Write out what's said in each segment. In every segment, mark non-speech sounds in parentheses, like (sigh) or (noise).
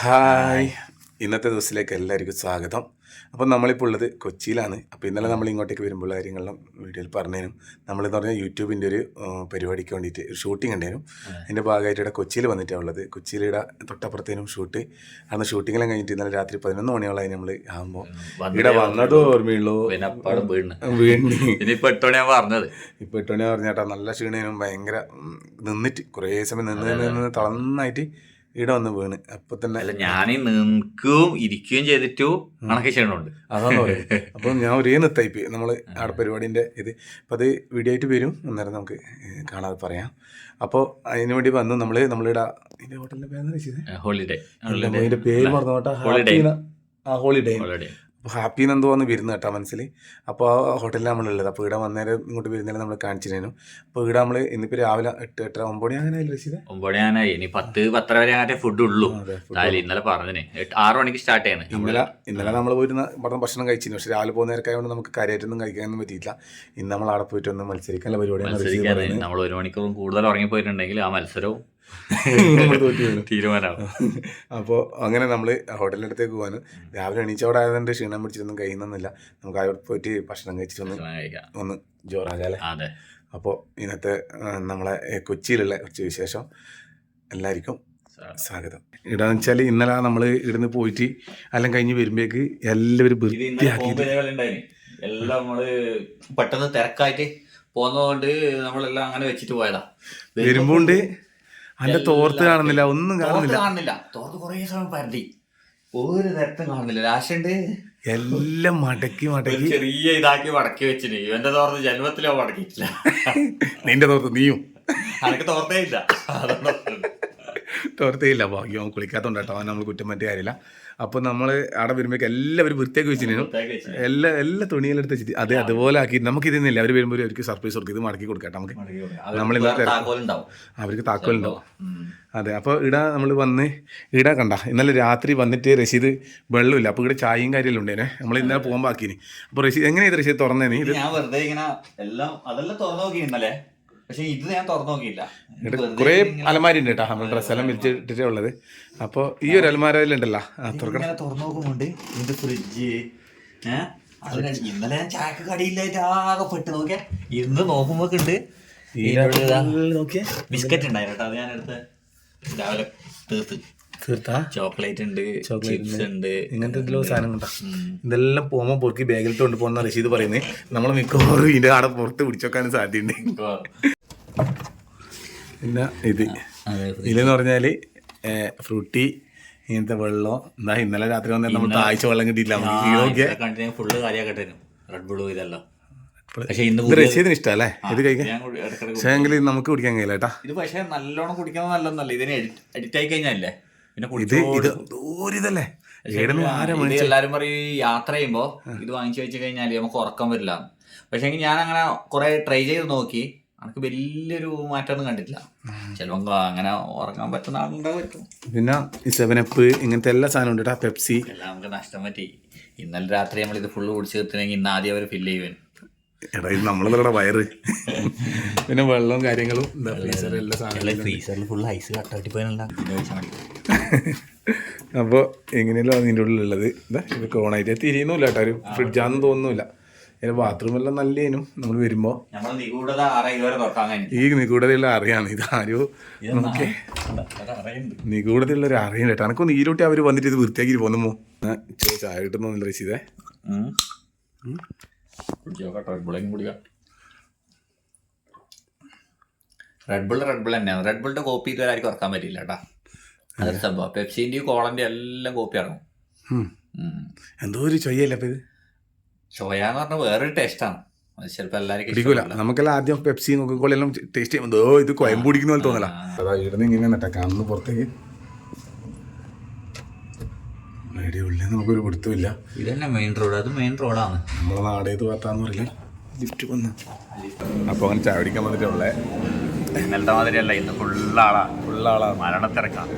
Hi. ഇന്നത്തെ ദിവസത്തിലേക്ക് എല്ലാവർക്കും സ്വാഗതം. അപ്പോൾ നമ്മളിപ്പോൾ ഉള്ളത് കൊച്ചിയിലാണ്. അപ്പോൾ ഇന്നലെ നമ്മൾ ഇങ്ങോട്ടേക്ക് വരുമ്പോൾ കാര്യങ്ങളെല്ലാം വീഡിയോയിൽ പറഞ്ഞതിനും നമ്മളെന്ന് പറഞ്ഞാൽ യൂട്യൂബിന്റെ ഒരു പരിപാടിക്ക് വേണ്ടിയിട്ട് ഒരു ഷൂട്ടിംഗ് ഉണ്ടായിരുന്നു. അതിന്റെ ഭാഗമായിട്ട് ഇവിടെ കൊച്ചിയിൽ വന്നിട്ടാണ് ഉള്ളത്. കൊച്ചിയിൽ ഇവിടെ തൊട്ടപ്പുറത്തേനും ഷൂട്ട്. അന്ന് ഷൂട്ടിങ്ങെല്ലാം കഴിഞ്ഞിട്ട് ഇന്നലെ രാത്രി പതിനൊന്ന് മണിയോളായി നമ്മൾ ആകുമ്പോൾ. ഇവിടെ വന്നതോ ഓർമ്മയുള്ളൂ. വീണ്. വീണ്ടും ഇനിയിപ്പോ എട്ട് മണിയാ പറഞ്ഞത്. ഇപ്പോൾ എട്ട് പറഞ്ഞാട്ടാ പറഞ്ഞേട്ടാ. നല്ല ക്ഷീണനും ഭയങ്കര നിന്നിട്ട് കുറേ സമയം നിന്ന് നിന്ന് നിന്ന് തളന്നായിട്ട് ഇവിടെ വന്ന് വീണ്. അപ്പൊ തന്നെ അല്ല ഞാൻ നിൽക്കുകയും ഇരിക്കുകയും ചെയ്തിട്ടു കണക്ക് ചെയ്യണുണ്ട് അതാണ് പറയുന്നത് അപ്പം ഞാൻ ഒരേ നിർത്തായിപ്പോയി നമ്മൾ ആടെ പരിപാടിന്റെ ഇത്. അപ്പം അത് വീഡിയോ ആയിട്ട് വരും. അന്നേരം നമുക്ക് കാണാതെ പറയാം. അപ്പോൾ അതിനു വേണ്ടി വന്നു നമ്മൾ നമ്മളിവിടെ ഹോട്ടലിന്റെ പേര് ഹോളിഡേ. പേര് മറന്നു ഹോളിഡേ. ആ ഹോളിഡേ. ഹാപ്പി എന്തോ വന്ന് വരുന്നു കേട്ടോ മനസ്സിൽ. അപ്പോൾ ആ ഹോട്ടലിൽ നമ്മളുള്ളത് അപ്പോൾ ഇവിടെ വന്നേരം ഇങ്ങോട്ട് വരുന്നേരം നമ്മൾ കാണിച്ചിരുന്നു. അപ്പോൾ ഇവിടെ നമ്മൾ ഇന്നിപ്പോൾ രാവിലെ എട്ട് എട്ടര ഒമ്പത് മണി അങ്ങനെ രസീത് ഒമ്പത് മണിയാണ് ഇനി പത്ത് പത്തര വരെ അങ്ങനെ ഫുഡ് ഉള്ളൂ. ഇന്നലെ പറഞ്ഞതിന് ആറ് മണിക്ക് സ്റ്റാർട്ട് ചെയ്യുന്നത് ഇന്നലെ ഇന്നലെ നമ്മൾ പോയിരുന്ന പറഞ്ഞ ഭക്ഷണം കഴിച്ചിരുന്നു. പക്ഷേ രാവിലെ പോകുന്ന നേരക്കായതുകൊണ്ട് നമുക്ക് കാര്യമായിട്ടൊന്നും കഴിക്കാനൊന്നും പറ്റിയില്ല ഇന്ന് നമ്മൾ അവിടെ പോയിട്ട് ഒന്ന് മത്സരിക്കാനുള്ള പരിപാടിയാണ് പറയുന്നത്. നമ്മൾ ഒരു മണിക്കൂറും കൂടുതൽ ഉറങ്ങിപ്പോയിട്ടുണ്ടെങ്കിൽ ആ മത്സരവും. തീരുമാനമാവും അപ്പോൾ അങ്ങനെ നമ്മൾ ഹോട്ടലിന്റെ അടുത്തേക്ക് പോകാനും രാവിലെ എണീച്ചവിടെ ആയതുകൊണ്ട് ക്ഷീണം പിടിച്ചിട്ടൊന്നും കഴിയുന്നില്ല നമുക്ക് അവിടെ പോയിട്ട് ഭക്ഷണം കഴിച്ചിട്ടൊന്ന് ഒന്ന് ഒന്ന് ജോറാകാലേ അതെ. അപ്പോൾ ഇന്നത്തെ നമ്മളെ കൊച്ചിയിലുള്ള കുറച്ച് വിശേഷം. എല്ലാവർക്കും സ്വാഗതം. ഇടാന്ന് വെച്ചാൽ ഇന്നലെ നമ്മൾ ഇവിടുന്ന് പോയിട്ട് എല്ലാം കഴിഞ്ഞ് വരുമ്പോഴേക്ക് എല്ലാവരും വൃത്തിയാക്കി എല്ലാം നമ്മൾ പെട്ടെന്ന് തിരക്കായിട്ട് പോന്നതുകൊണ്ട് നമ്മളെല്ലാം അങ്ങനെ വെച്ചിട്ട് പോയതാ. വരുമ്പോണ്ട് അതിന്റെ തോർത്ത് കാണുന്നില്ല ഒന്നും കാണുന്നില്ല. കാണുന്നില്ല. തോർത്ത് കുറേ സമയം പരതി ഒരു തരത്തും കാണുന്നില്ല. രാശുണ്ട്? എല്ലാം മടക്കി മടക്കി. ചെറിയ ഇതാക്കി മടക്കി വെച്ചിന്. ഇവന്റെ തോർത്ത് ജന്മത്തിലോ മടക്കിയിട്ടില്ല. നിന്റെ തോർത്ത് നീയും. അനക്ക് തോർത്തേ ഇല്ല. തോർത്തേ ഇല്ല ഭാഗ്യം. കുളിക്കാത്തോണ്ടാട്ടോ. നമ്മൾ കുറ്റം പറ്റിയ കാര്യമില്ല. അപ്പോൾ നമ്മൾ അവിടെ വരുമ്പോൾ എല്ലാവരും വൃത്തിയാക്കി വെച്ചിരുന്നു. എല്ലാ എല്ലാ തുണിയെല്ലാം എടുത്ത് വെച്ചിട്ട് അതെ അതുപോലെ ആക്കി നമുക്ക് ഇതൊന്നുമില്ല അവർ വരുമ്പോൾ അവർക്ക് സർപ്രൈസ് കൊടുക്കും. ഇത് മടക്കി കൊടുക്കാം നമുക്ക്. നമ്മൾ അവർക്ക് താക്കോലുണ്ടാവും. അതെ അപ്പോൾ ഇവിടെ നമ്മൾ വന്ന് ഇവിടെ കണ്ട. ഇന്നലെ രാത്രി വന്നിട്ട് രസീത് വെള്ളമില്ല. അപ്പോൾ ഇവിടെ ചായയും കാര്യമെല്ലാം ഉണ്ടേനെ. നമ്മൾ ഇന്നലെ പോകാൻ ബാക്കിനി അപ്പോൾ റഷീദ് എങ്ങനെയാണ് ഇത് റഷീദ് തുറന്നേ നീ? ഇത് ഞാൻ വെറുതെ ഇങ്ങനെ എല്ലാം അതെല്ലാം തുറന്നു നോക്കി ഇന്നലെ പക്ഷെ ഇത് ഞാൻ തുറന്നു നോക്കിയില്ല. കുറെ അലമാരി ഉണ്ട് കേട്ടോ. നമ്മൾ ഡ്രസ്സെല്ലാം വിരിച്ചിട്ടേ ഉള്ളത്. അപ്പോൾ ഈ ഒരു അലമാരയിലുണ്ടല്ലോ. തുറക്കണം. തുറന്നു നോക്കുമ്പോണ്ട് ഇതിന്റെ ഫ്രിഡ്ജ് ഏഹ് അത് ഇന്നലെ ഞാൻ ചായക്ക് കടിയില്ലായിട്ട് ആകെ പെട്ട്. നോക്കിയാ. ഇന്ന് നോക്കുമ്പോ ഉണ്ട് ബിസ്ക്കറ്റ് ഉണ്ടായിരുന്നു അത് ഞാൻ എടുത്ത് രാവിലെ തീർത്ത്. തീർത്താ? ചോക്ലേറ്റ് ഉണ്ട് ചോക്ലേറ്റ് ഉണ്ട്. ഇങ്ങനത്തെ എന്തെങ്കിലും സാധനം കണ്ടാ ഇതെല്ലാം പോകുമ്പോൾ പൊറുക്കി ബാഗിലിട്ട് കൊണ്ട് പോകുന്ന റഷീദ് പറയുന്നത്. നമ്മൾ മിക്കവാറും ഇതിന്റെ ആടെ പുറത്ത് പിടിച്ചോക്കാനും സാധ്യതയുണ്ട്. പിന്നെ ഇത്. ഇതെന്ന് പറഞ്ഞാൽ പറഞ്ഞാൽ ഫ്രൂട്ടി ഇങ്ങനത്തെ വെള്ളം. എന്താ ഇന്നലെ രാത്രി വന്നാൽ നമ്മൾ ആഴ്ച വെള്ളം കിട്ടിയില്ല. ഫുള്ള് റെഡ് ബുള്ളു ഇതെല്ലാം. പക്ഷേ ഇന്ന് ഇഷ്ടമല്ലേ ഇത് കഴിക്കാൻ? പക്ഷേ എങ്കിൽ നമുക്ക് കുടിക്കാൻ കഴിയില്ല കേട്ടാ. ഇത് പക്ഷേ നല്ലോണം കുടിക്കുന്നത് നല്ലൊന്നല്ല ഇതിന് എഡിറ്റ് ആയി പിന്നെ ഇത് ഇത് ദൂരിതല്ലേ? എല്ലാരും പറയും യാത്ര ചെയ്യുമ്പോ ഇത് വാങ്ങിച്ചു വെച്ച് കഴിഞ്ഞാൽ നമുക്ക് ഉറക്കം വരില്ല. പക്ഷെ ഞാൻ അങ്ങനെ കുറെ ട്രൈ ചെയ്ത് നോക്കി. എനിക്ക് വലിയൊരു മാറ്റമൊന്നും കണ്ടിട്ടില്ല. ചിലപ്പോ അങ്ങനെ ഉറങ്ങാൻ പറ്റുന്ന ആളുണ്ടാവും പിന്നെ ഈ സെവനപ്പ് ഇങ്ങനത്തെ എല്ലാ സാധനവും ഉണ്ട് പെപ്സി എല്ലാം നമുക്ക് നഷ്ടം പറ്റി. ഇന്നലെ രാത്രി നമ്മൾ ഇത് ഫുള്ള് കുടിച്ച് തീർത്തിനെങ്കിൽ ഇന്ന് ആദ്യം അവർ ഫില്ല് ചെയ്യുവാൻ. എടാ ഇത് വയറ്. പിന്നെ വെള്ളവും കാര്യങ്ങളും എന്താ ഫ്രീസറിൽ ഫുൾ ഐസ് അപ്പോൾ എങ്ങനെയല്ലോ അതിന്റെ ഉള്ളിലുള്ളത്. ഇതാ ഇത് കോണായിട്ട് തിരിയുന്നില്ല കേട്ടോ. ഒരു ഫ്രിഡ്ജാന്ന് തോന്നുന്നില്ല അതിന്റെ ബാത്റൂമെല്ലാം നല്ലേനും നമ്മൾ വരുമ്പോൾ ഈ നിഗൂഢതയുള്ള അറിയാണ്. ഇത് ആരോ നമുക്ക് നിഗൂഢതയുള്ള ഒരു അറിയാൻ കേട്ടോ. എനക്കൊന്ന് ഈരോട്ടി അവർ വന്നിട്ട് ഇത് വൃത്തിയാക്കി പോന്നുമോ ചായ കിട്ടുന്നില്ല രസീതേ റെഡ് ബുൾ റെഡ് ബുൾ തന്നെയാണ്. റെഡ് ബുളിന്റെ കോപ്പി ഇതുവരെ ആർക്കും ഇറക്കാൻ പറ്റില്ല കേട്ടാ. അതൊരു സംഭവം. പെപ്സിന്റെയും കോളന്റെ എല്ലാം കോപ്പി ഇറങ്ങും. എന്തോ ഒരു ചൊയ്യല്ലേ അപ്പൊ ഇത്? ഷോയ എന്ന് പറഞ്ഞാൽ വേറൊരു ടേസ്റ്റാണ്. ചിലപ്പോൾ എല്ലാവർക്കും പിടിക്കൂല. നമുക്കെല്ലാം ആദ്യം പെപ്സി കൊക്കക്കോളെല്ലാം ടേസ്റ്റ് ചെയ്യുമ്പോൾ ഓ ഇത് കൊയം പിടിക്കുന്ന പോലെ തോന്നല. അതാ ഇവിടുന്ന് ഇങ്ങനെ നട്ടേക്കാം അന്ന് പുറത്തേക്ക്. എവിടെ ഉള്ളിൽ നമുക്കൊരു പിടുത്തമില്ല. ഇതന്നെ മെയിൻ റോഡ് അത് മെയിൻ റോഡാണ് നമ്മളെ നാടേത് ഭാഗത്താന്ന് പറയില്ല? ലിഫ്റ്റ് വന്ന്. അപ്പോൾ അങ്ങനെ ചായ പിടിക്കാൻ വന്നിട്ടുള്ളേ ഇന്നലത്തെ മാതിരിയല്ല. ഇന്ന് ഫുള്ളാളാ. ഫുള്ളാളാ. മരണത്തിറക്കാം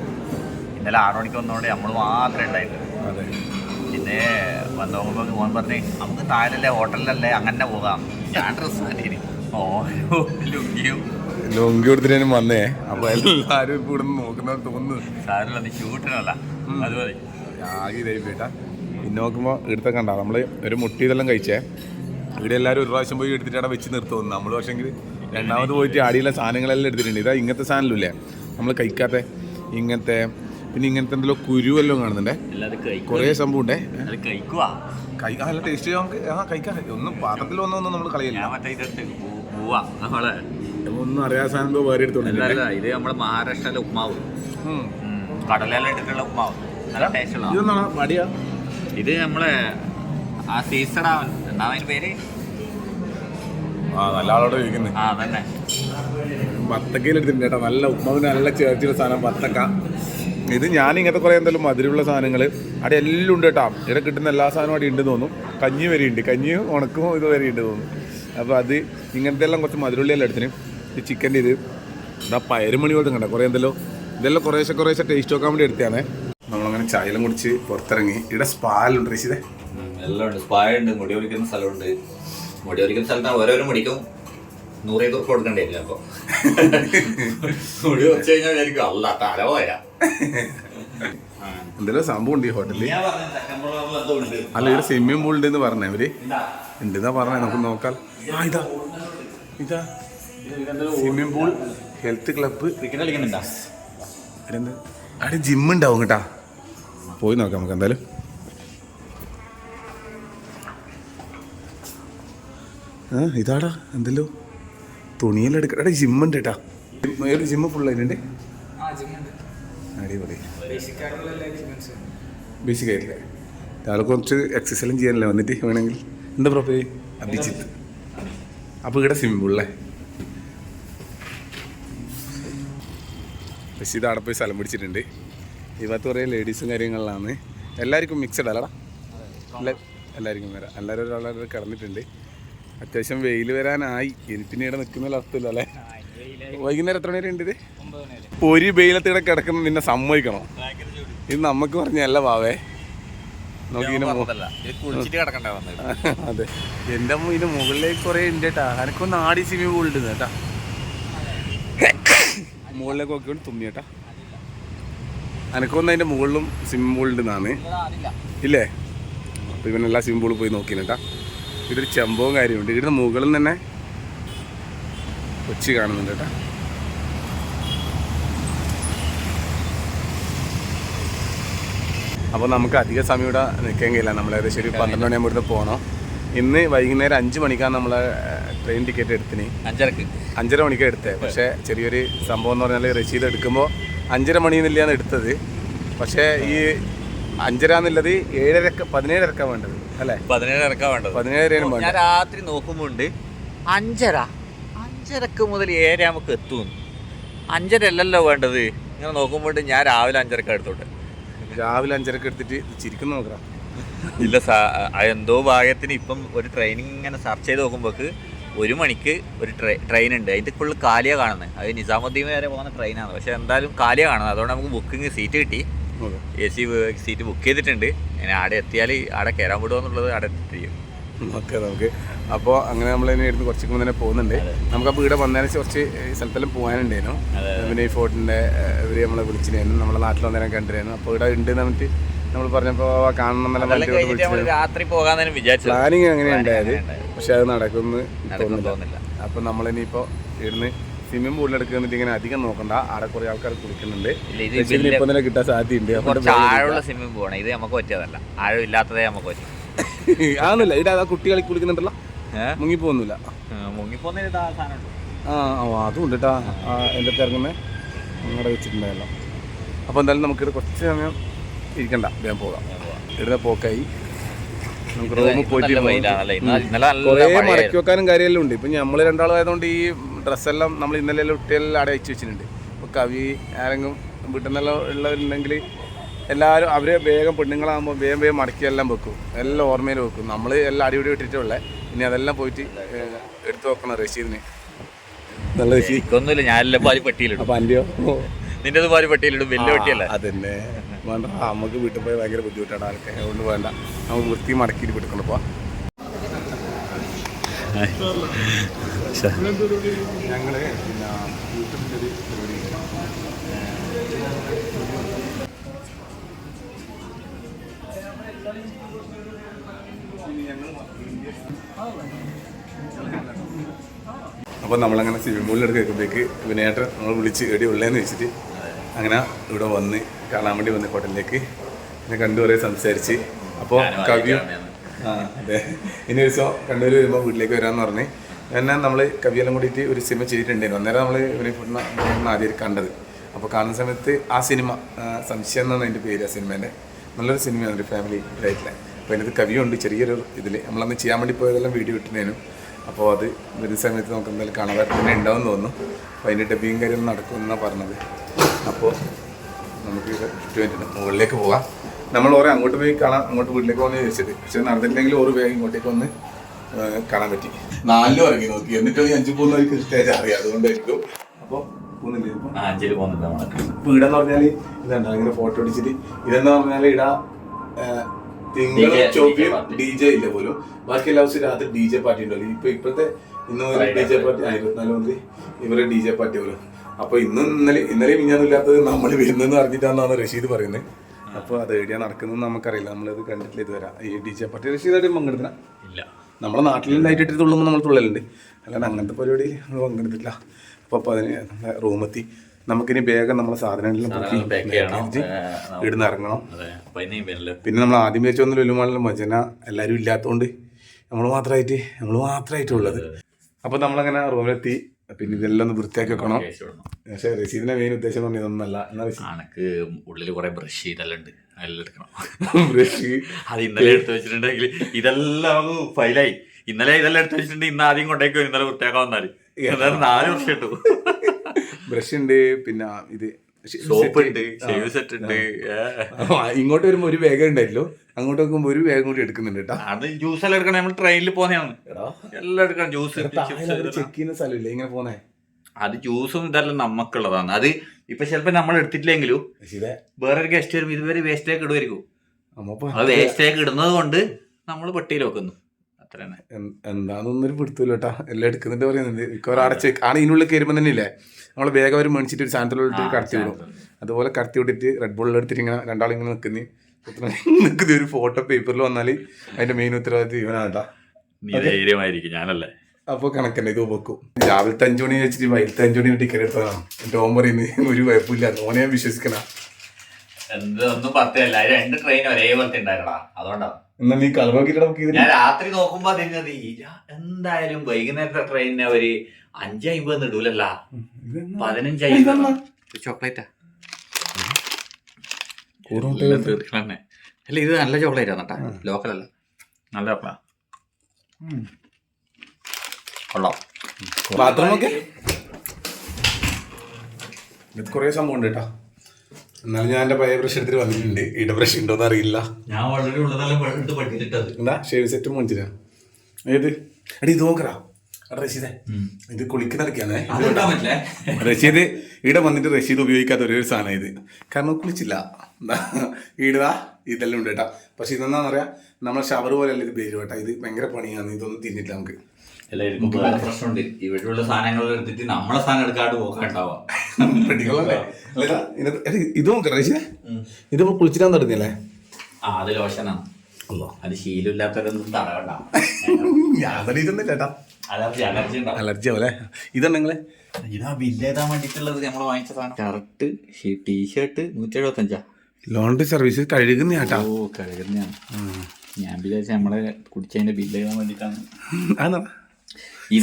ഇന്നലെ ആറു മണിക്ക് വന്നതുകൊണ്ട് നമ്മൾ മാത്രമേ ഉണ്ടായിട്ടുള്ളൂ അതെ. പിന്നെ വന്ന്. നോക്കുമ്പോൾ മോൻ പറഞ്ഞേ നമുക്ക് താഴെല്ലേ ഹോട്ടലിലല്ലേ അങ്ങനെ പോകാം. ഞാൻ ഡ്രസ് മാറ്റിന് ഓരോ ലുങ്കിയും ലൊങ്കി കൊടുത്തിട്ടും വന്നേ. അപ്പൊ എല്ലാരും ഇപ്പൊ ഇവിടെ നോക്കുന്ന തോന്നുന്നു. സാരല്ല നീ ഷൂട്ടിനല്ല അത് മതി. ആകെ ഇതായി പോയിട്ടാ പിന്നെ നോക്കുമ്പോൾ ഇവിടുത്തെ കണ്ട. നമ്മൾ ഒരു മുട്ടി ഇതെല്ലാം കഴിച്ചേ. ഇവിടെ എല്ലാരും ഒരു പ്രാവശ്യം പോയി എടുത്തിട്ട് അവിടെ വെച്ച് നിർത്തുന്നു നമ്മൾ പക്ഷെങ്കിൽ രണ്ടാമത് പോയിട്ട് ആടിയുള്ള സാധനങ്ങളെല്ലാം എടുത്തിട്ടുണ്ട്. ഇതാ ഇങ്ങനത്തെ സാധനമില്ലേ? നമ്മൾ കഴിക്കാത്ത. ഇങ്ങനത്തെ പിന്നെ ഇങ്ങനത്തെ എന്തെല്ലോ കുരുവെല്ലാം കാണുന്നുണ്ടേ? കുറേ സംഭവം ഉണ്ടേ കൈ നല്ല ടേസ്റ്റ് നമുക്ക് ആ കഴിക്കാം. ഒന്നും പാത്രത്തിൽ വന്നൊന്നും നമ്മൾ കളയില്ല ഒന്നും അറിയാത്ത സാധനം വേറെ എടുത്തോണ്ടില്ല അല്ല ഇത് നമ്മളെ മഹാരാഷ്ട്രയിലെ ഉപ്മാവ്. കടലിട്ടിട്ടുള്ള ഉപ്മാവ്. നല്ല ടേസ്റ്റ് ഇതൊന്നാണ് മടിയാ ഇത് നമ്മളെ ആ സീസണാ എന്താ അതിന് പേര്? ആ നല്ല ആളോട് ചോദിക്കുന്നത് ആ തന്നെ വത്തക്കയിൽ കേട്ടോ. നല്ല ഉപ്മാവിന് നല്ല ചേർച്ചിയുടെ സാധനം വത്തക്ക. ഇത് ഞാൻ ഇങ്ങനത്തെ കുറേ എന്തെങ്കിലും മധുരമുള്ള സാധനങ്ങൾ അവിടെ എല്ലാം ഉണ്ട് കേട്ടോ. ഇവിടെ കിട്ടുന്ന എല്ലാ സാധനവും അവിടെ ഉണ്ട് തോന്നും കഞ്ഞി വരെ ഉണ്ട്. കഞ്ഞിയും ഉണക്കും ഇത് വരെ ഉണ്ട് തോന്നും അപ്പോൾ അത് ഇങ്ങനത്തെ എല്ലാം കുറച്ച് മധുരമുള്ളിയെല്ലാം എടുത്തിന് ഈ ചിക്കന്റെ ഇത്. ഇതാ പയരുമണി പോലത്തെ കണ്ട? കുറേ എന്തെല്ലോ ഇതെല്ലാം കുറേശ്ശെ കുറേശ്ശെ ടേസ്റ്റ് നോക്കാൻ വേണ്ടി എടുത്തതാണ്. നമ്മളങ്ങനെ ചായലും കുടിച്ച് പുറത്തിറങ്ങി. ഇവിടെ സ്പാലുണ്ട് റഷീദേ. എല്ലാം ഉണ്ട്. സ്പായ ഉണ്ട് മുടി ഒലിക്കുന്ന സ്ഥലമുണ്ട്. മുടി ഒലിക്കുന്ന സ്ഥലത്ത് ഓരോരോ മുടിക്കും നൂറേ കൊടുക്കേണ്ടി വരില്ല അപ്പൊ. (laughs) മുടി വെച്ച് കഴിഞ്ഞാൽ വിചാരിക്കും അല്ല തല പോയാ (laughs) എന്തെല്ലോ സംഭവം ഉണ്ട് ഈ ഹോട്ടലിൽ അല്ല ഇവിടെ സ്വിമ്മിംഗ് പൂൾ ഉണ്ട്. എന്ന് പറഞ്ഞേ അവർ. ഉണ്ടെന്നാ പറഞ്ഞേ നമുക്ക് നോക്കാം. ആ ഇതാ. ഇതാ. സ്വിമ്മിംഗ് പൂൾ ഹെൽത്ത് ക്ലബ്ബ് അവിടെ ജിം ഉണ്ടാവും കേട്ടാ. പോയി നോക്കാം നമുക്ക് എന്തായാലും. ആ ഇതാടാ എന്തല്ലോ? തുണിയെല്ലാം എടുക്കട്ടെ എടാ ജിമ്മുണ്ട് കേട്ടാ. ഒരു ജിമ്മ് ഫുള്ള് അതിനുണ്ട് അടിപൊളി. ബേസിക് ആയിട്ടില്ലേ രാവിലെ കുറച്ച് എക്സസൈസും ചെയ്യാനല്ലേ വന്നിട്ട് വേണമെങ്കിൽ? എന്താ പ്രൊഫൈ അഭിജിത്ത്. അപ്പോൾ ഇവിടെ സ്വിമ്മിംഗ് പൂളല്ലേ ഇത് അവിടെ പോയി സ്ഥലം പിടിച്ചിട്ടുണ്ട്. ഇവത്ത് കുറേ ലേഡീസും കാര്യങ്ങളിലാണ്. എല്ലാവർക്കും മിക്സഡ് അല്ലടാ അല്ല എല്ലാവർക്കും വരാം. എല്ലാവരും ഒരാളെ കിടന്നിട്ടുണ്ട്. അത്യാവശ്യം വെയിൽ വരാനായി. എനിക്ക് പിന്നീട് നിൽക്കുന്ന അർത്ഥമില്ല അല്ലേ? വൈകുന്നേരം എത്ര മണി വരെ ഉണ്ട് ഇത്? ഒരു ബെയിലത്തിടെ കിടക്കുന്ന നിന്നെ സമ്മതിക്കണോ? ഇത് നമുക്ക് പറഞ്ഞല്ല വാവേ നോക്കി (laughs) അതെ. എന്റെ ഇതിന് മുകളിലേക്ക് കൊറേ ഉണ്ട് കേട്ടാ. എനക്കൊന്ന് ആടി സിമി പോലുണ്ട് കേട്ടാ. മുകളിലേക്ക് ഒക്കെ തുമ്മി കേട്ടാ. എനക്കൊന്ന് അതിന്റെ മുകളിലും സ്വിമ്മിംഗ് പൂളുണ്ട് നാന്ന് ഇല്ലേ? അപ്പൊ ഇവനെല്ലാം സ്വിമ്മിംഗ് പൂളിൽ പോയി നോക്കി കേട്ടാ. ഇവിടെ ഒരു ചെമ്പവും കാര്യമുണ്ട് ഇവിടുന്ന് മുകളിൽ തന്നെ കൊച്ചി കാണുന്നുണ്ട് കേട്ടാ. അപ്പോൾ നമുക്ക് അധിക സമയം ഇവിടെ നിൽക്കാൻ കഴിയില്ല. നമ്മൾ ഏകദേശം ഒരു പന്ത്രണ്ട് മണിയാകുമ്പോൾ ഇവിടുന്ന് പോകണം ഇന്ന് വൈകുന്നേരം അഞ്ച് മണിക്കാണ് നമ്മൾ ട്രെയിൻ ടിക്കറ്റ് എടുത്തിന്. അഞ്ചരക്ക്. അഞ്ചര മണിക്കാണ് എടുത്തത്. പക്ഷേ ചെറിയൊരു സംഭവം എന്ന് പറഞ്ഞാൽ രസീത് എടുക്കുമ്പോൾ അഞ്ചര മണിന്നില്ലാണ് എടുത്തത്. പക്ഷേ ഈ അഞ്ചര എന്നുള്ളത് ഏഴരക്ക പതിനേഴരക്കാണ് വേണ്ടത് അല്ലേ? പതിനേഴ് ഇറക്കാൻ വേണ്ടത്. പതിനേഴരയാണ് ഞാൻ വേണ്ടത്. രാത്രി നോക്കുമ്പോൾ ഉണ്ട് അഞ്ചര അഞ്ചരക്ക് മുതൽ ഏഴര നമുക്ക് എത്തും. അഞ്ചര അല്ലല്ലോ വേണ്ടത്. ഇങ്ങനെ നോക്കുമ്പോൾ ഞാൻ രാവിലെ അഞ്ചരക്ക് എടുത്തോട്ടെ. രാവിലെ അഞ്ചരക്ക് എടുത്തിട്ട് ചിരിക്കുന്ന നോക്കാം ഇല്ല സാ എന്തോ ഭാഗ്യത്തിന് ഇപ്പം ഒരു ട്രെയിനിങ് ഇങ്ങനെ സെർച്ച് ചെയ്ത് നോക്കുമ്പോക്ക് ഒരു മണിക്ക് ഒരു ട്രെയിൻ ഉണ്ട്. അതിന്റെ ഫുള്ള് കാലിയ കാണുന്നത് അത് നിസാമുദ്ദീൻ വരെ പോകുന്ന ട്രെയിനാണ് പക്ഷെ എന്തായാലും കാലിയ കാണുന്നത് അതുകൊണ്ട് നമുക്ക് ബുക്കിംഗ് സീറ്റ് കിട്ടി. എ സി സീറ്റ് ബുക്ക് ചെയ്തിട്ടുണ്ട്. ഞാൻ ആടെ എത്തിയാൽ ആടെ കയറാൻ വിടുക എന്നുള്ളത് ആടെ എത്തിയും ഓക്കെ നമുക്ക്. അപ്പോൾ അങ്ങനെ നമ്മൾ തന്നെ ഇരുന്ന് കുറച്ച് മുന്നേ തന്നെ പോകുന്നുണ്ട്. ആ വീട് വന്നതിന് കുറച്ച് സ്ഥലത്തെല്ലാം പോകാനുണ്ടായിരുന്നു. പിന്നെ ഈ ഫോർട്ടിന്റെ ഇവർ നമ്മളെ വിളിച്ചിരുന്നു. നമ്മളെ നാട്ടിൽ വന്നേരം കണ്ടിരുന്നു. അപ്പോൾ ഇവിടെ ഉണ്ട് എന്നിട്ട് നമ്മൾ പറഞ്ഞപ്പോൾ കാണണം രാത്രി പോകാൻ വിചാരിച്ചു പ്ലാനിങ് അങ്ങനെ ഉണ്ടായത്. പക്ഷെ അത് നടക്കുമെന്ന് നടക്കുമെന്ന് തോന്നുന്നില്ല. അപ്പം നമ്മൾ നമ്മളിനിയിപ്പോൾ ഇരുന്ന് സ്വിമ്മിംഗ് പൂളിൽ എടുക്കുന്നിട്ട് ഇങ്ങനെ അധികം നോക്കണ്ട. അവിടെ കുറെ ആൾക്കാർ കുളിക്കുന്നുണ്ട്. ഇപ്പൊ തന്നെ കിട്ടാൻ സാധ്യതയുണ്ട്. സ്വിമ്മിംഗ് പൂളാണ് ഇത് നമുക്ക് പറ്റിയതല്ല. ആഴം ഇല്ലാത്തതേ നമുക്ക് പറ്റും. (laughs) ആണെന്നില്ല ഇവിടെ ആ കുട്ടികൾ കുളിക്കുന്നുണ്ടല്ലോ ഏഹ് മുങ്ങി പോകുന്നില്ല മുങ്ങിപ്പോന്ന ഒരു സാധനമുണ്ട്. ആ അതും ഉണ്ട് കേട്ടാ എന്റെ അടുത്ത് നിങ്ങളുടെ വെച്ചിട്ടുണ്ടായല്ലോ. അപ്പോൾ എന്തായാലും നമുക്കിത് കുറച്ച് സമയം ഇരിക്കണ്ട. വേഗം പോകാം. ഇവിടെ പോക്കായി. നമുക്ക് റൂമിൽ പോയിട്ട് കുറേ മടക്കി വെക്കാനും കാര്യമെല്ലാം ഉണ്ട്. ഇപ്പം നമ്മൾ രണ്ടാളായതുകൊണ്ട് ഈ ഡ്രസ്സെല്ലാം നമ്മൾ ഇന്നലെ എല്ലാം ഇട്ടെല്ലാം അവിടെ അയച്ചു വെച്ചിട്ടുണ്ട്. അപ്പോൾ കവി ആരെങ്കിലും വീട്ടിൽ നിന്നെല്ലാം ഉള്ളവരുണ്ടെങ്കിൽ എല്ലാവരും അവർ വേഗം പെണ്ണുങ്ങളാകുമ്പോൾ വേഗം വേഗം മടക്കി എല്ലാം വെക്കും. എല്ലാം ഓർമ്മയിൽ വെക്കും. നമ്മൾ എല്ലാം അടിപൊളി ഇട്ടിട്ടുള്ളേ ഇനി അതെല്ലാം പോയിട്ട് എടുത്തു വെക്കണം റഷീദിന്. നല്ല ഒന്നുമില്ല ഞാനെല്ലാം പാൽ പെട്ടിയിലിടും. അപ്പൊ അന്റെയോ? നിന്റെ പാൽ പെട്ടിയിലിടും. വലിയ പെട്ടിയല്ലേ? അതന്നെ. വേണ്ട നമുക്ക് വീട്ടിൽ പോയി ഭയങ്കര ബുദ്ധിമുട്ടാണ് ആൾക്കാർ അതുകൊണ്ട് വേണ്ട. നമുക്ക് വൃത്തി മടക്കിയിട്ട് വിട്ടുകൊണ്ട് പോവാം ഞങ്ങൾ പിന്നെ ഒരു പരിപാടി അപ്പോൾ നമ്മളങ്ങനെ സ്വിമ്മിംഗ് പൂളിലെടുത്ത് കേൾക്കുമ്പോഴേക്ക് വിനയേട്ടൻ നമ്മൾ വിളിച്ച് എടി ഉള്ളേന്ന് വെച്ചിട്ട് അങ്ങനെ ഇവിടെ വന്ന് കാണാൻ വേണ്ടി വന്ന് ഹോട്ടലിലേക്ക് എന്നെ കണ്ടു കുറേ സംസാരിച്ച്. അപ്പോൾ കവിയും ആ അതെ. ഇനി ഒരു ദിവസം കണ്ണൂർ വരുമ്പോൾ വീട്ടിലേക്ക് വരാമെന്ന് പറഞ്ഞ്. എന്നാൽ നമ്മൾ കവിയെല്ലാം കൂടിയിട്ട് ഒരു സിനിമ ചെയ്തിട്ടുണ്ടായിരുന്നു. അന്നേരം നമ്മൾ ഇവനെ ഫുഡിന് ആദ്യം കണ്ടത്. അപ്പോൾ കാണുന്ന സമയത്ത് ആ സിനിമ സംശയം എന്നാണ് അതിന്റെ പേര് ആ സിനിമേന്റെ നല്ലൊരു സിനിമയാണ് ഒരു ഫാമിലി ആയിട്ടുള്ള അപ്പോൾ അതിനകത്ത് കവിയുണ്ട് ചെറിയൊരു ഇതിൽ നമ്മളന്ന് ചെയ്യാൻ വേണ്ടി പോയതെല്ലാം വീഡിയോ ഇട്ടിരുന്നേനും അപ്പോൾ അത് വരുന്ന സമയത്ത് നമുക്ക് എന്തായാലും കാണാൻ തന്നെ ഉണ്ടാവും തോന്നുന്നു. അപ്പോൾ അതിന്റെ ഡബിയും കാര്യം നടക്കുമെന്നാണ് പറഞ്ഞത്. അപ്പോൾ നമുക്ക് ചുറ്റുമായിട്ട് മുകളിലേക്ക് പോകാം നമ്മൾ ഓരോ അങ്ങോട്ട് പോയി കാണാം അങ്ങോട്ട് വീട്ടിലേക്ക് പോകുന്ന ചോദിച്ചത് പക്ഷെ നടന്നിട്ടില്ലെങ്കിൽ ഓരോ വേഗം ഇങ്ങോട്ടേക്ക് വന്ന് കാണാൻ പറ്റി. നാലിലും ഇറങ്ങി നോക്കി. എന്നിട്ട് അഞ്ച് പോകുന്ന ഒരു കൃത്യമായിട്ട് അറിയാം. അതുകൊണ്ടായിരിക്കും. അപ്പോൾ പോകുന്നില്ലേ ഇടാന്ന് പറഞ്ഞാൽ ഇതാണ് ഇങ്ങനെ ഫോട്ടോ അടിച്ചിട്ട്. ഇതെന്ന് പറഞ്ഞാൽ ഇടാ തിങ്കളും ചൊവ്വയും. ഡി ജെ ഇല്ല പോലും? ബാക്കി എല്ലാ ദിവസവും രാത്രി ഡി ജെ പാർട്ടി ഉണ്ടല്ലോ. ഇപ്പൊ ഇപ്പോഴത്തെ ഇന്ന് Friday, ഡി ജെ പാർട്ടി ഇരുപത്തിനാല് മന്ത്രി ഇവരെ ഡി ജെ പാർട്ടി പോലും. അപ്പൊ ഇന്നും ഇന്നലെ ഇന്നലെ ഇല്ലാത്തത് നമ്മൾ വരുന്നെന്ന് അറിഞ്ഞിട്ടാണെന്നാണ് റഷീദ് പറയുന്നത്. അപ്പൊ അത് എവിടെയാണ് നടക്കുന്നത് നമുക്കറിയില്ല. നമ്മളത് കണ്ടിട്ടില്ല ഇതുവരെ. ഈ ഡി ജെ പാർട്ടി റഷീദായിട്ട് പങ്കെടുക്കണം ഇല്ല. നമ്മളെ ഇട്ടിട്ട് തുള്ളുമ്പോൾ നമ്മൾ തുള്ളലുണ്ട്. അല്ലാണ്ട് അങ്ങനത്തെ പരിപാടി നമ്മൾ പങ്കെടുത്തില്ല അപ്പോൾ അപ്പോൾ അതിന് റൂമെത്തി. നമുക്കിനി വേഗം നമ്മളെ സാധനങ്ങളെല്ലാം. പൊക്കി ഇവിടുന്ന് ഇറങ്ങണം. പിന്നെ നമ്മൾ ആദ്യം വെച്ച് വന്ന ലുലുമാളിലും വചന എല്ലാവരും ഇല്ലാത്തതുകൊണ്ട് നമ്മൾ മാത്രമായിട്ട് നമ്മൾ മാത്രമായിട്ട് ഉള്ളത്. അപ്പോൾ നമ്മളങ്ങനെ റൂമിലെത്തി. പിന്നെ ഇതെല്ലാം ഒന്ന് വൃത്തിയാക്കി വെക്കണം. പക്ഷേ റസീദിന്റെ മെയിൻ ഉദ്ദേശം പറഞ്ഞ ഇതൊന്നല്ല അനക്ക് ഉള്ളിൽ കുറെ ബ്രഷ് ഇതെല്ലാം ഉണ്ട്. അതെല്ലാം എടുക്കണം. ബ്രഷ് അത് ഇന്നലെ എടുത്തു വെച്ചിട്ടുണ്ടെങ്കിൽ ഇതെല്ലാം ഫൈലായി ഇന്നലെ ഇതെല്ലാം എടുത്തു വെച്ചിട്ടുണ്ടെങ്കിൽ ഇന്ന് ആദ്യം കൊണ്ടേക്കോ ഇന്നലെ വൃത്തിയാക്കാൻ വന്നാൽ നാല് വർഷം ഇട്ടു. ബ്രഷ് ഉണ്ട് പിന്നെ ഇത് സോപ്പ് ഉണ്ട് ഷേവ് സെറ്റ് ഉണ്ട് ഇങ്ങോട്ട് വരുമ്പോ ഒരു വേഗം ഉണ്ടായില്ലോ അങ്ങോട്ട് വെക്കുമ്പോ ഒരു വേഗം കൂടി എടുക്കുന്നുണ്ട് കേട്ടോ. അത് ജ്യൂസ് എല്ലാം എടുക്കണം നമ്മൾ ട്രെയിനിൽ പോന്നെയാണ് എല്ലാം എടുക്കണം ജ്യൂസ് ചെക്ക് ചെയ്യുന്ന സ്ഥലമില്ല ഇങ്ങനെ പോന്നെ? അത് ജ്യൂസും ഇതെല്ലാം നമുക്കുള്ളതാണ് അത് ഇപ്പൊ ചിലപ്പോ നമ്മൾ എടുത്തിട്ടില്ലെങ്കിലും വേറൊരു ഗസ്റ്റ് വരും ഇതുവരെ വേസ്റ്റിലേക്ക് ഇടുമായിരിക്കും അത് വേസ്റ്റിലേക്ക് ഇടുന്നത് കൊണ്ട് നമ്മൾ പെട്ടിയിൽ വെക്കുന്നു. എന്താന്നൊന്നൊരു പിടുത്തല്ലോ കേട്ടാ എല്ലാം എടുക്കുന്നുണ്ട് പറയുന്നുണ്ട് മിക്കവാറും അടച്ച് ആണ് ഇതിനുള്ളിൽ കയറുമ്പോൾ തന്നെ ഇല്ലേ നമ്മൾ വേഗം അവർ മേടിച്ചിട്ട് ഒരു സാധനത്തിലോട്ട് കടത്തി വിടും. അതുപോലെ കടത്തി വിട്ടിട്ട് റെഡ് ബോളിൽ എടുത്തിട്ട് ഇങ്ങനെ രണ്ടാളിങ്ങനെ നിൽക്കുന്നു. നിൽക്കുന്ന. ഒരു ഫോട്ടോ പേപ്പറിൽ വന്നാൽ അതിന്റെ മെയിൻ ഉത്തരവാദിത്വം ഇവനാട്ടാ നീ ധൈര്യമായിരിക്കും. ഞാനല്ലേ. അപ്പോൾ കണക്കന്നെ ഇത് വെക്കും. രാവിലത്തെ അഞ്ചു മണി വെച്ചിട്ട് വൈകിട്ട് അഞ്ചു മണി ടിക്കറ്റ് എടുത്തതാണ്. എന്റെ ഓം പറയുന്നത് ഒരു കുഴപ്പമില്ല. ഓനെ ഞാൻ വിശ്വസിക്കണ. എന്ത് ഒന്നും പത്തല്ല രണ്ട് ട്രെയിൻ ഒരേപോലത്തെ ഉണ്ടായിരുന്നാ അതുകൊണ്ടാണ് എന്നാൽ നീ കളർ നോക്കിയിട്ട് നമുക്ക് ഞാൻ രാത്രി നോക്കുമ്പോ അതിരുന്നത് എന്തായാലും വൈകുന്നേരത്തെ ട്രെയിനിന് അവർ അഞ്ചായിപ്പോ ഇടൂലല്ല. പതിനഞ്ചായി പതിനഞ്ച് ചോക്ലേറ്റാ. അല്ല ഇത് നല്ല ചോക്ലേറ്റ് ആണ് കേട്ടാ ലോക്കൽ അല്ല നല്ല ചോക്ലേറ്റ്. കൊള്ളാം. കുറേ സംഭവം ഉണ്ട് കേട്ടോ. എന്നാലും ഞാൻ എന്റെ പഴയ ബ്രഷ് എടുത്തിട്ട് വന്നിട്ടുണ്ട്. ഇട ബ്രഷ് ഉണ്ടോന്ന് അറിയില്ല. ഞാൻ ഓൾറെഡി ഉള്ളതെല്ലാം എടുത്ത് എന്താ? ഷേവ് സെറ്റ് മേടിച്ചില്ല ഏത്? എടി ഇത് നോക്കറാ എടാ റഷീദേ. ഇത് കുളിക്ക് അതിട്ടാൻ പറ്റില്ലേ? (laughs) റഷീദ് ഇവിടെ വന്നിട്ട് റഷീദ് ഉപയോഗിക്കാത്ത ഒരേ സാധനം ഇത്. കാരണം കുളിച്ചില്ല. എന്താ? ഈടാ ഇതെല്ലാം ഉണ്ട് കേട്ടോ. പക്ഷെ ഇതെന്താന്ന് പറയാ? നമ്മളെ ഷവർ പോലെയല്ല ഇത് പേര് കേട്ടോ. ഇത് ഭയങ്കര പണിയാണ്. ഇതൊന്നും തിന്നിട്ടില്ല നമുക്ക്. എല്ലാവർക്കും വേറെ പ്രശ്നമുണ്ട് ഇവിടെയുള്ള സാധനങ്ങൾ എടുത്തിട്ട് നമ്മളെ സാധനം എടുക്കാണ്ട് പോക്കാണ്ടാവാം. ഇതാ, ഇതിപ്പോ തുടങ്ങിയല്ലേ? ആ അത് ലോഷനാണ് അല്ലോ അത് ശീലമില്ലാത്തവരൊന്നും തടവണ്ട. ഞാൻ തടയിട്ടുന്നില്ല അലർജി അലർജി ഉണ്ടാവും. അലർജി ആവല്ലേ ഇതാ വേണ്ടിട്ടുള്ളത് നമ്മൾ വാങ്ങിച്ച സാധനം. ഷർട്ട് ടീഷർട്ട് നൂറ്റി എഴുപത്തഞ്ചാ ലോണ്ടറി സർവീസ് കഴുകുന്ന ഓ കഴുകുന്നതാണ്. ഞാൻ വിചാരിച്ച നമ്മളെ കുടിച്ചതിന്റെ ബില്ല് ചെയ്യാൻ വേണ്ടിട്ടാണ് അതാ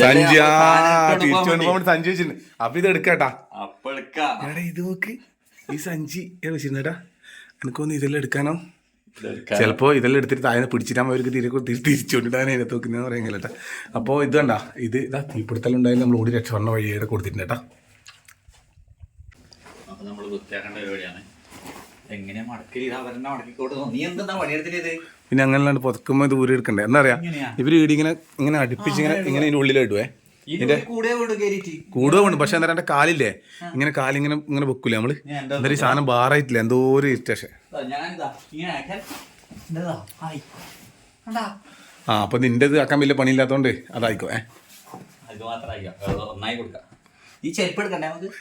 സഞ്ചി ആ തിരിച്ചു വന്നപ്പോ വെച്ചിട്ടുണ്ട്. അപ്പൊ ഇത് എടുക്കാട്ടാ. അപ്പൊ എടുക്കാടാ എടാ ഇത് നോക്ക്. ഈ സഞ്ചി വെച്ചിരുന്നേട്ടാ എനിക്കൊന്ന് ഇതെല്ലാം എടുക്കാനോ. ചിലപ്പോ ഇതെല്ലാം എടുത്തിട്ട് താഴെ പിടിച്ചിട്ടാ അവർക്ക് തിരി തിരിച്ചുകൊണ്ടിട്ടാണ് അതിനകത്ത് വെക്കുന്നതെന്ന് പറയാൻ കേട്ടാ അപ്പോൾ ഇത് കണ്ട ഇത് ഇതാ തീപിടുത്തലുണ്ടായാലും നമ്മൾ ഓടി രക്ഷപ്പെടണ വഴിയുടെ കൊടുത്തിട്ടുണ്ട് കേട്ടാ അപ്പൊ നമ്മൾ വൃത്തിയാക്കേണ്ട പരിപാടിയാണ്. എങ്ങനെയാ മടക്കി അവരെന്നെ മടക്കിക്കോട്ട് നീ എന്താ പണിയെടുത്തില്ല പിന്നെ അങ്ങനെ അല്ലാണ്ട് പുതക്കുമ്പോൾ ഇത് ഊരി എടുക്കണ്ടേ? എന്താ പറയാ? ഇവർ ഈടി ഇങ്ങനെ ഇങ്ങനെ അടുപ്പിച്ച് ഇങ്ങനെ ഇങ്ങനെ ഇതിന്റെ ഉള്ളിലിടുവേ ഇതിന്റെ കൂടെ വീട് കയറിയിട്ട് കൂടുതൽ ഉണ്ട് പക്ഷെ എന്താ പറയുക കാലില്ലേ? ഇങ്ങനെ കാലിങ്ങനെ ഇങ്ങനെ വെക്കൂലേ നമ്മൾ? എന്താ എന്തായാലും ഈ സാധനം ബാറായിട്ടില്ല എന്തോ ഒരു ഇറിറ്റേഷൻ കണ്ടാ? ആ അപ്പൊ നിന്റെ ഇത് ആക്കാൻ വലിയ പണിയില്ലാത്തോണ്ട് അതായിക്കോ ഏ?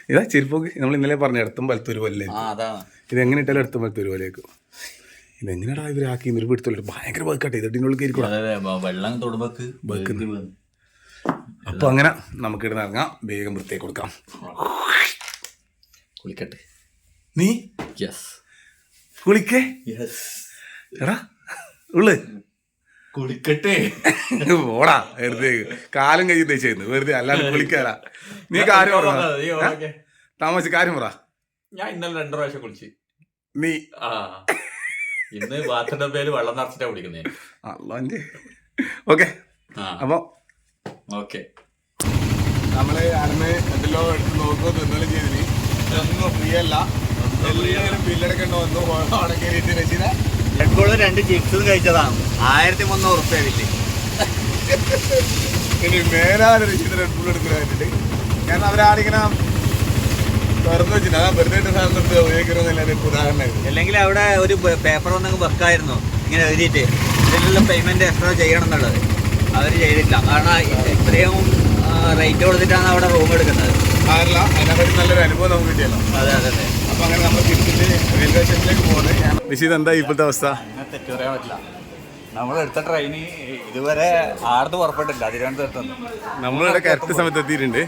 ഇത് ചെരുപ്പൊക്കെ നമ്മൾ ഇന്നലെ പറഞ്ഞു ഇടത്തും വലത്തൊരു പോലെ ഇത് എങ്ങനെ ഇട്ടാലും ഇടത്തും വലത്തൊരു പോലെ പോലെയാക്കും ഇതെങ്ങനെയാടാ ഇവരാക്കി ഇവർ പിടുത്തല്ലോ ഭയങ്കര ബേക്കാട്ടെ ഇതിനുള്ളിൽ കയറിക്കൂടാ അതെ അതെ. ബ- വെള്ളം തൊടുമ്പോക്ക് അപ്പൊ അങ്ങനെ നമുക്ക് ഇടുന്ന ഇറങ്ങാം. വേഗം വൃത്തിയാക്കി കൊടുക്കാം. കുളിക്കട്ടെ. നീ? യെസ് കുളിക്കേ? യെസ് എടാ ഉള്ളു. കുളിക്കട്ടെ. ഓടാ വെറുതെ. കാലം കൈ തേച്ചു വെറുതെ അല്ലാണ്ട് കുളിക്കാല നീ കാര്യം പറ. താമസിച്ച് കാര്യം പറ. ഞാൻ ഇന്നലെ രണ്ടു പ്രാവശ്യം കുളിച്ച്. നീ. ആ. ഇന്ന് ബാത്ത് ഡബ്ബയിൽ വെള്ളം നിറച്ചിട്ടാ കുടിക്കുന്നേ. അല്ലാണ്ടേ ഓക്കെ. അപ്പൊ? ഓക്കെ. നമ്മൾ അന്ന് എന്തെല്ലോ എടുത്ത് നോക്കുമോ തിന്നലും ചെയ്തിന്. ഒന്നും ഫ്രീ അല്ല എല്ലാവരും ബില്ലടക്കണ്ടോ? വന്നു അവിടെ കയറിയിട്ട് വെച്ചില്ല എപ്പോഴും രണ്ട് ചിപ്സും കഴിച്ചതാണ്. ആയിരത്തി മുന്നൂറ് റുപ്യ വിറ്റ്. ഇനി മേലാതെ റെഡ് ബുൾ എടുക്കുന്നതായിട്ടുണ്ട് കാരണം അവരാണിങ്ങനെ തുറന്നു വെച്ചിട്ട്. അതാ വെറുതെ ഇട്ട സാധനം എടുത്ത് ഉപയോഗിക്കണമെന്നില്ല എനിക്ക് ഉദാഹരണമായിരുന്നു. അല്ലെങ്കിൽ അവിടെ ഒരു പേപ്പർ ഒന്നും വെക്കായിരുന്നു. ഇങ്ങനെ എഴുതിയിട്ട്. ഇതിനുള്ള പേയ്മെന്റ് എക്സ്ട്രാ ചെയ്യണം എന്നുള്ളത് അവർ ചെയ്തിട്ടില്ല. കാരണം ഇത്രയും റേറ്റ് കൊടുത്തിട്ടാണ് അവിടെ റൂം എടുക്കുന്നത്. അതല്ല അതിനെപ്പറ്റി നല്ലൊരു അനുഭവം നമുക്ക് കിട്ടിയല്ലോ. അതെ അതെ അതെ. അപ്പൊ അങ്ങനെ നമ്മൾ തിരിച്ചിട്ട് റെയിൽവേ സ്റ്റേഷനിലേക്ക് പോകുന്നത് നിശ്ചിത് എന്താ ഇപ്പോഴത്തെ അവസ്ഥ? പറയാൻ പറ്റില്ല. നമ്മൾ എടുത്ത ട്രെയിന് ഇതുവരെ ആർന്ന് പുറപ്പെട്ടില്ല. തിരുവനന്തപുരത്ത് നമ്മളിവിടെ കറക്റ്റ് സമയത്ത് എത്തിയിട്ടുണ്ട്.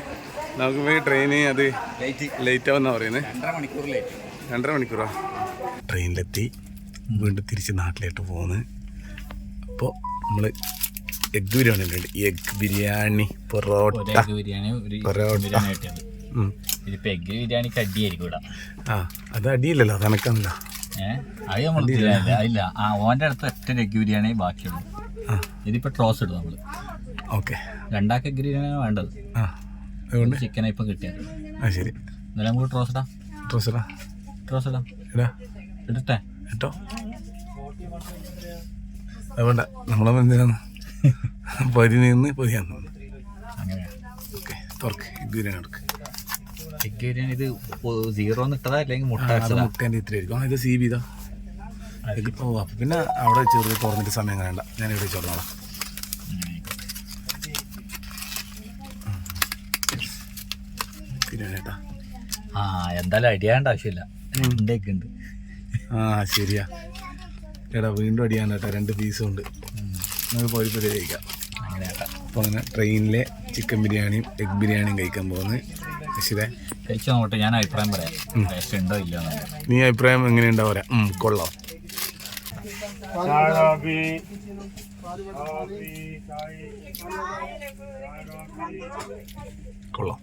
നമുക്ക് പോയി ട്രെയിന് അത് ലേറ്റ് ആവുന്ന പറയുന്നത് രണ്ടര മണിക്കൂറാ. ട്രെയിനിലെത്തി വീണ്ടും തിരിച്ച് നാട്ടിലേക്ക് പോകുന്നത് അപ്പോൾ നമ്മൾ എഗ് ബിരിയാണി ഉണ്ട് എഗ് ബിരിയാണി പൊറോട്ട പൊറോട്ട. ബിരിയാണി കിട്ടിയത് ഉം. ഇതിപ്പോ എഗ് ബിരിയാണിക്ക് അടിയായിരിക്കും ഇവിടെ. ആ അത് അടിയില്ലല്ലോ കണക്കാണല്ലോ അത് നമ്മൾ ഇല്ല ആ ഓന്റെ അടുത്ത് ഒറ്റ എഗ് ബിരിയാണി ബാക്കിയുള്ളൂ. ആ. ഇതിപ്പോ ട്രോസ് ഇടും നമ്മൾ ഓക്കെ. രണ്ടാക്ക് എഗ് ബിരിയാണിയാണ് വേണ്ടത്. ആ. അതുകൊണ്ട് ചിക്കൻ ഇപ്പൊ കിട്ടിയത്. ആ ശരി. എന്നാലും നമുക്ക് ട്രോസ് ഇടാം. ഡ്രസ്സടാ ട്രോസ് ഇടാം. ഇടാ. ഇടട്ടെ. കേട്ടോ അതുകൊണ്ട് നമ്മളെ എന്തിനാണ് പതി നിന്ന് പതിയാന്ന് അങ്ങനെ ഓക്കെ തുറക്ക്. ബിരിയാണി എടുക്ക്. ബിരിയാണി ഇത് സീറോ ഇട്ടതാ? അല്ലെങ്കിൽ മുട്ട അടിച്ചതാ മുട്ടേന്റെ ആയിരിക്കും. ആ ഇത് സി ബി ഇതാ. ഓ അപ്പം പിന്നെ അവിടെ ചെറിയ തുറന്നിട്ട് സമയം കാണണ്ട ഞാൻ ഇവിടെ ചോർന്നോളാം ബിരിയാണി ആ എന്തായാലും അടിയാണ്ട് ആവശ്യമില്ല. എഗ് ഉണ്ട് ആ ശരിയാ. എടാ വീണ്ടും അടിയാൻ കേട്ടാ രണ്ട് പീസും ഉണ്ട്. നമുക്ക് പോയിപ്പോൾ കഴിക്കാം. അങ്ങനെ അപ്പോൾ അങ്ങനെ ട്രെയിനിലെ ചിക്കൻ ബിരിയാണിയും എഗ് ബിരിയാണിയും കഴിക്കാൻ പോകുന്നത് ശരി കഴിച്ചു നോക്കട്ടെ ഞാൻ അഭിപ്രായം പറയാം. ടേസ്റ്റ് ഉണ്ടോ എന്നുള്ളത്. നീ അഭിപ്രായം എങ്ങനെയുണ്ടാവും കൊള്ളാം. കൊള്ളാം.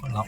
കൊള്ളാം.